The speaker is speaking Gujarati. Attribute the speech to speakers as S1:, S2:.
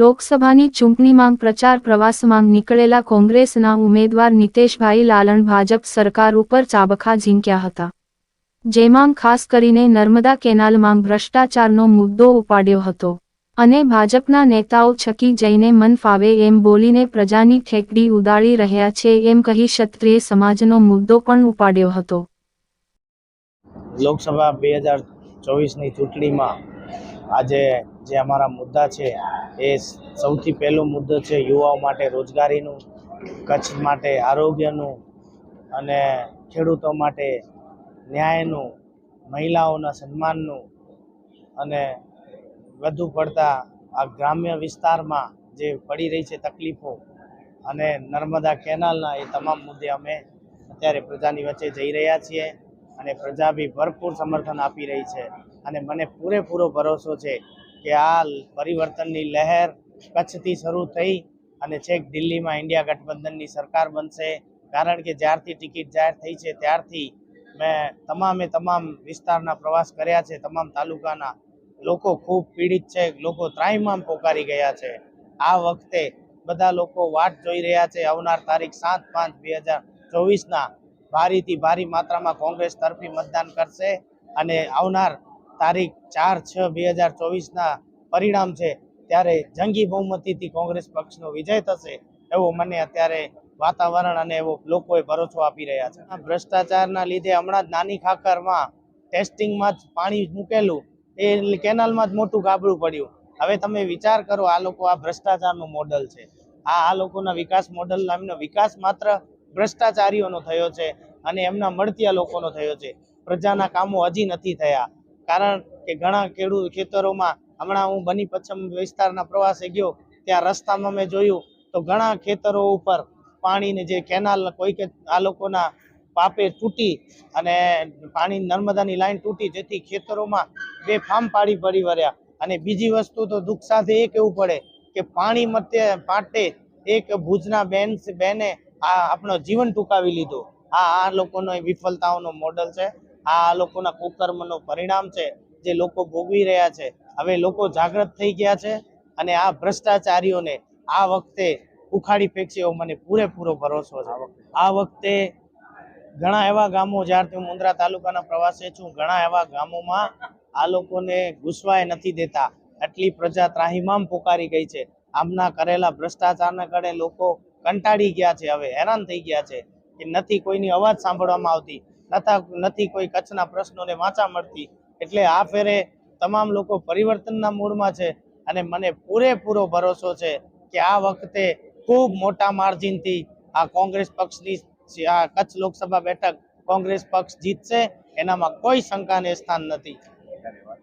S1: લોકસભાની ચૂંટણીમાં પ્રચાર પ્રવાસમાં નીકળેલા કોંગ્રેસના ઉમેદવાર નિતેશભાઈ લાલણ ભાજપ સરકાર ઉપર ચાબખા ઝીંક્યા હતા. જેમાં ખાસ કરીને નર્મદા કેનાલમાં ભ્રષ્ટાચારનો મુદ્દો ઉપાડ્યો હતો અને ભાજપના નેતાઓ છકી જઈને મન ફાવે એમ બોલીને પ્રજાની ઠેકડી ઉડાડી રહ્યા છે એમ કહી ક્ષત્રિય સમાજનો મુદ્દો પણ ઉપાડ્યો હતો.
S2: લોકસભા બે હજાર ચોવીસની ચૂંટણીમાં આજે જે અમારા મુદ્દા છે, એ સૌથી પહેલો મુદ્દો છે યુવાઓ માટે રોજગારીનું, કચ્છ માટે આરોગ્યનું અને ખેડૂતો માટે ન્યાયનું, મહિલાઓના સન્માનનું અને વધુ પડતા આ ગ્રામ્ય વિસ્તારમાં જે પડી રહી છે તકલીફો અને નર્મદા કેનાલના એ તમામ મુદ્દે અમે અત્યારે પ્રજાની વચ્ચે જઈ રહ્યા છીએ અને પ્રજા બી ભરપૂર સમર્થન આપી રહી છે અને મને પૂરેપૂરો ભરોસો છે કે આ પરિવર્તનની લહેર કચ્છથી શરૂ થઈ અને છેક દિલ્હીમાં ઇન્ડિયા ગઠબંધનની સરકાર બનશે. કારણ કે જ્યારથી ટિકિટ જાહેર થઈ છે, ત્યારથી મેં તમામે તમામ વિસ્તારના પ્રવાસ કર્યા છે. તમામ તાલુકાના લોકો ખૂબ પીડિત છે, લોકો ત્રાહિમામ પોકારી ગયા છે. આ વખતે બધા લોકો વાટ જોઈ રહ્યા છે. આવનાર તારીખ સાત પાંચ બે હજાર ચોવીસના ભારીથી ભારી માત્રામાં કોંગ્રેસ તરફી મતદાન કરશે અને આવનાર તારીખ ચાર છ બે હજાર ચોવીસના પરિણામ છે, ત્યારે જંગી બહુમતીથી કોંગ્રેસ પક્ષનો વિજય થશે એવો મને અત્યારે વાતાવરણ અને એવો લોકોએ ભરોસો આપી રહ્યા છે. ભ્રષ્ટાચારના લીધે હમણાં જ નાની ખાકરમાં ટેસ્ટિંગમાં જ પાણી મૂકેલું, એ કેનાલમાં જ મોટું ગાબડું પડ્યું. હવે તમે વિચાર કરો, આ લોકો આ ભ્રષ્ટાચારનું મોડલ છે. આ આ લોકોના વિકાસ મોડલ, એમનો વિકાસ માત્ર ભ્રષ્ટાચારીઓનો થયો છે અને એમના મળતિયા લોકોનો થયો છે. પ્રજાના કામો હજી નથી થયા. કારણ કે ઘણા ખેડૂત ખેતરોમાં, હમણાં હું બની પશ્ચિમ વિસ્તારના પ્રવાસે ગયો, ત્યાં રસ્તામાં મેં જોયું, તો ઘણા ખેતરો ઉપર પાણીની જે કેનાલ કોઈ કે આ લોકોના પાપે તૂટી અને પાણી નર્મદાની લાઈન તૂટી, જેથી ખેતરોમાં બે ફામ પાડી પડી વર્યા અને બીજી વસ્તુ તો દુઃખ સાથે એ કહેવું પડે કે પાણી મતે માટે એક ભુજના બેન બેને આ આપણો જીવન ટૂંકાવી લીધું. આ આ લોકોનો વિફળતાઓનો મોડલ છે. આ લોકોના કુકર્મનો પરિણામ છે જે લોકો ભોગવી રહ્યા છે. હવે લોકો જાગૃત થઈ ગયા છે અને આ ભ્રષ્ટાચારીઓને આ વખતે ઉખાડી ફેંકશે એવો મને પૂરેપૂરો ભરોસો છે. આ વખતે ઘણા એવા ગામો જ્યારથી હું મુન્દ્રા તાલુકાના પ્રવાસે છું, ઘણા એવા ગામોમાં આ લોકોને ઘૂસવાય નથી દેતા. આટલી પ્રજા ત્રાહિમામ પોકારી ગઈ છે. આમના કરેલા ભ્રષ્ટાચારના કારણે લોકો કંટાળી ગયા છે. હવે હેરાન થઈ ગયા છે કે નથી કોઈની અવાજ સાંભળવામાં આવતી. નથા નથી કોઈ કચ્છના પ્રશ્નોને વાંચા મળતી. એટલે આ ફેરે તમામ લોકો પરિવર્તનના મૂડમાં છે અને મને પૂરેપૂરો ભરોસો છે કે આ વખતે ખૂબ મોટા માર્જિનથી આ કોંગ્રેસ પક્ષની આ કચ્છ લોકસભા બેઠક કોંગ્રેસ પક્ષ જીતશે, એનામાં કોઈ શંકાને સ્થાન નથી.